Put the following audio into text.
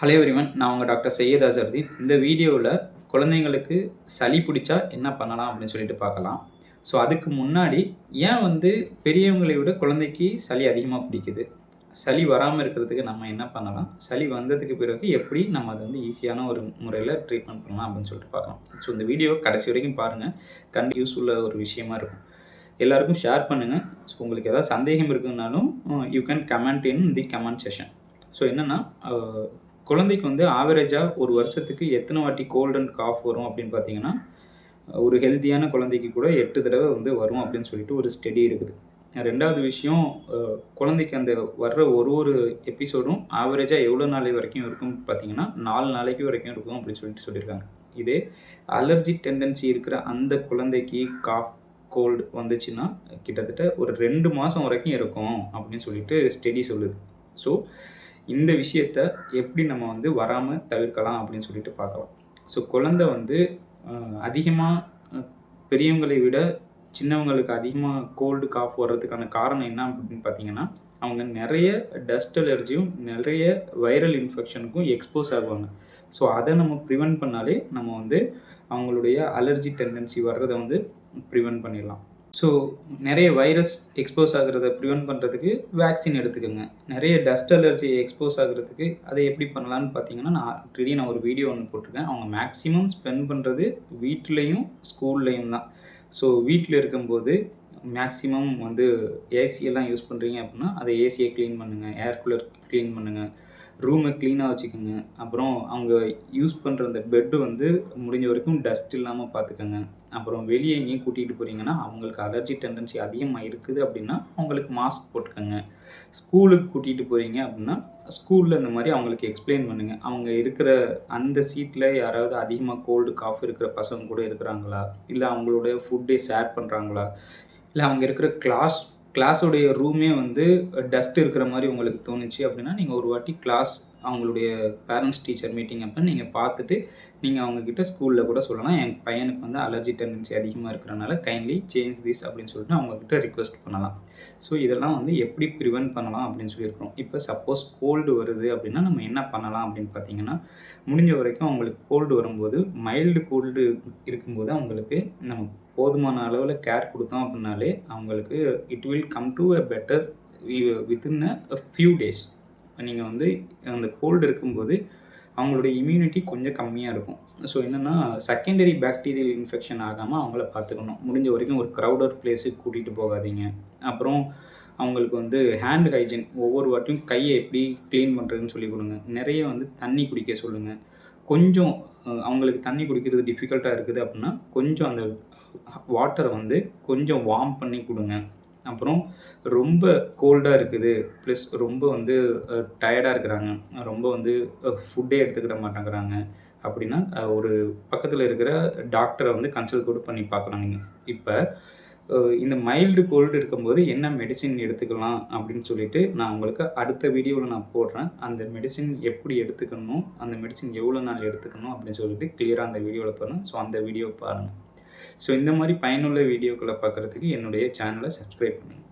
Hello everyone நான் உங்கள் doctor Syed அசர்தீன் இந்த வீடியோவில் குழந்தைங்களுக்கு சளி பிடிச்சா என்ன பண்ணலாம் அப்படின்னு சொல்லிட்டு பார்க்கலாம். ஸோ அதுக்கு முன்னாடி ஏன் வந்து பெரியவங்களை விட குழந்தைக்கு சளி அதிகமாக பிடிக்குது? சளி வராமல் இருக்கிறதுக்கு நம்ம என்ன பண்ணலாம்? சளி வந்ததுக்கு பிறகு எப்படி நம்ம அதை வந்து ஈஸியான ஒரு முறையில் ட்ரீட்மெண்ட் பண்ணலாம் அப்படின்னு சொல்லிட்டு பார்க்கலாம். ஸோ இந்த வீடியோ கடைசி வரைக்கும் பாருங்கள் கண்டு யூஸ்ஃபுல்லாக ஒரு விஷயமா இருக்கும். எல்லாருக்கும் ஷேர் பண்ணுங்கள் ஸோ உங்களுக்கு ஏதாவது சந்தேகம் இருக்குன்னாலும் you can comment in the comment session so என்னென்னா குழந்தைக்கு வந்து ஆவரேஜாக ஒரு வருஷத்துக்கு எத்தனை வாட்டி கோல்ட் அண்ட் காஃப் வரும் அப்படின்னு பார்த்தீங்கன்னா ஒரு ஹெல்த்தியான குழந்தைக்கு கூட எட்டு தடவை வந்து வரும் அப்படின்னு சொல்லிட்டு ஒரு ஸ்டடி இருக்குது. ரெண்டாவது விஷயம் குழந்தைக்கு அந்த வர்ற ஒரு ஒரு எபிசோடும் ஆவரேஜாக எவ்வளோ நாளை வரைக்கும் இருக்கும் பார்த்தீங்கன்னா நாலு நாளைக்கு வரைக்கும் இருக்கும் அப்படின்னு சொல்லிட்டு சொல்லியிருக்காங்க. இதே அலர்ஜி டெண்டன்சி இருக்கிற அந்த குழந்தைக்கு காஃப் கோல்டு வந்துச்சுன்னா கிட்டத்தட்ட ஒரு ரெண்டு மாதம் வரைக்கும் இருக்கும் அப்படின்னு சொல்லிட்டு ஸ்டடி சொல்லுது. ஸோ இந்த விஷயத்த எப்படி நம்ம வந்து வராமல் தவிர்க்கலாம் அப்படின்னு சொல்லிட்டு பார்க்கலாம். ஸோ குழந்தை வந்து அதிகமாக பெரியவங்களை விட சின்னவங்களுக்கு அதிகமாக கோல்டு காஃப் வர்றதுக்கான காரணம் என்ன அப்படின்னு பார்த்தீங்கன்னா அவங்க நிறைய டஸ்ட் அலர்ஜியும் நிறைய வைரல் இன்ஃபெக்ஷனுக்கும் எக்ஸ்போஸ் ஆகுவாங்க. ஸோ அதை நம்ம ப்ரிவென்ட் பண்ணாலே நம்ம வந்து அவங்களுடைய அலர்ஜி டெண்டன்சி வர்றதை வந்து ப்ரிவென்ட் பண்ணிடலாம். ஸோ நிறைய வைரஸ் எக்ஸ்போஸ் ஆகுறத ப்ரிவென்ட் பண்ணுறதுக்கு வேக்சின் எடுத்துக்கோங்க. நிறைய டஸ்ட் அலர்ஜி எக்ஸ்போஸ் ஆகுறதுக்கு அதை எப்படி பண்ணலான்னு பார்த்தீங்கன்னா நான் ஆல்ரெடி நான் ஒரு வீடியோ ஒன்று போட்டிருக்கேன். அவங்க மேக்ஸிமம் ஸ்பெண்ட் பண்ணுறது வீட்லேயும் ஸ்கூல்லையும் தான். ஸோ வீட்டில் இருக்கும்போது மேக்ஸிமம் வந்து ஏசியெல்லாம் யூஸ் பண்ணுறீங்க அப்படின்னா அதை ஏசியை க்ளீன் பண்ணுங்கள் ஏர் கூலர் க்ளீன் பண்ணுங்கள் ரூமை க்ளீனாக வச்சுக்கோங்க. அப்புறம் அவங்க யூஸ் பண்ணுற அந்த பெட்டு வந்து முடிஞ்ச வரைக்கும் டஸ்ட் இல்லாமல் பார்த்துக்கோங்க அப்புறம் வெளியே எங்கேயும் கூட்டிகிட்டு போகிறீங்கன்னா அவங்களுக்கு அலர்ஜி டெண்டன்சி அதிகமாக இருக்குது அப்படின்னா அவங்களுக்கு மாஸ்க் போட்டுக்கோங்க. ஸ்கூலுக்கு கூட்டிகிட்டு போகிறீங்க அப்படின்னா ஸ்கூலில் இந்த மாதிரி அவங்களுக்கு எக்ஸ்பிளைன் பண்ணுங்கள் அவங்க இருக்கிற அந்த சீட்டில் யாராவது அதிகமாக கோல்டு காஃப் இருக்கிற பசங்க கூட இருக்கிறாங்களா? இல்லை அவங்களோட ஃபுட்டே ஷேர் பண்ணுறாங்களா இல்லை அவங்க இருக்கிற கிளாஸ் கிளாஸோடைய ரூமே வந்து டஸ்ட் இருக்கிற மாதிரி உங்களுக்கு தோணுச்சு அப்படின்னா நீங்கள் ஒரு வாட்டி கிளாஸ் அவங்களுடைய பேரண்ட்ஸ் டீச்சர் மீட்டிங் அப்போ நீங்கள் பார்த்துட்டு நீங்கள் அவங்கக்கிட்ட ஸ்கூலில் கூட சொல்லலாம். என் பையனுக்கு வந்து அலர்ஜி டெண்டன்சி அதிகமாக இருக்கிறனால கைண்ட்லி சேஞ்ச் திஸ் அப்படின்னு சொல்லிட்டு அவங்கக்கிட்ட ரிக்வெஸ்ட் பண்ணலாம். ஸோ இதெல்லாம் வந்து எப்படி ப்ரிவென்ட் பண்ணலாம் அப்படின்னு சொல்லியிருக்கிறோம். இப்போ சப்போஸ் கோல்டு வருது அப்படின்னா நம்ம என்ன பண்ணலாம் அப்படின்னு பார்த்தீங்கன்னா முடிஞ்ச வரைக்கும் அவங்களுக்கு கோல்டு வரும்போது மைல்டு கோல்டு இருக்கும்போது அவங்களுக்கு நம்ம போதுமான அளவில் கேர் கொடுத்தோம் அப்படின்னாலே அவங்களுக்கு it will come to a better within a few days நீங்கள் வந்து அந்த கோல்டு இருக்கும்போது அவங்களுடைய இம்யூனிட்டி கொஞ்சம் கம்மியாக இருக்கும். ஸோ என்னென்னா செகண்டரி பேக்டீரியல் இன்ஃபெக்ஷன் ஆகாமல் அவங்கள பார்த்துக்கணும். முடிஞ்ச வரைக்கும் ஒரு க்ரௌடட் பிளேஸுக்கு கூட்டிகிட்டு போகாதீங்க. அப்புறம் அவங்களுக்கு வந்து ஹேண்ட் ஹைஜின் ஒவ்வொரு வாட்டியும் கையை எப்படி க்ளீன் பண்ணுறதுன்னு சொல்லி கொடுங்க. நிறைய வந்து தண்ணி குடிக்க சொல்லுங்கள் கொஞ்சம் அவங்களுக்கு தண்ணி குடிக்கிறது டிஃபிகல்ட்டாக இருக்குது அப்படின்னா கொஞ்சம் அந்த வாட்டரை வந்து கொஞ்சம் வார்ம் பண்ணி கொடுங்க. அப்புறம் ரொம்ப கோல்டாக இருக்குது. ப்ளஸ் ரொம்ப வந்து டயர்டாக இருக்கிறாங்க. ரொம்ப வந்து ஃபுட்டே எடுத்துக்கிட மாட்டேங்கிறாங்க. அப்படின்னா ஒரு பக்கத்தில் இருக்கிற டாக்டரை வந்து கன்சல்ட் கூட பண்ணி பார்க்கலாம் நீங்கள் இப்போ இந்த மைல்டு கோல்டு இருக்கும்போது என்ன மெடிசின் எடுத்துக்கலாம் அப்படின்னு சொல்லிட்டு நான் உங்களுக்கு அடுத்த வீடியோவில் நான் போடுறேன். அந்த மெடிசின் எப்படி எடுத்துக்கணும் அந்த மெடிசின் எவ்வளோ நாள் எடுத்துக்கணும் அப்படின்னு சொல்லிட்டு கிளியராக அந்த வீடியோவில் பாருங்கள் ஸோ அந்த வீடியோ பாருங்கள் ஸோ இந்த மாதிரி பயனுள்ள வீடியோக்களை பார்க்குறதுக்கு என்னுடைய சேனலை சப்ஸ்கிரைப் பண்ணுங்கள்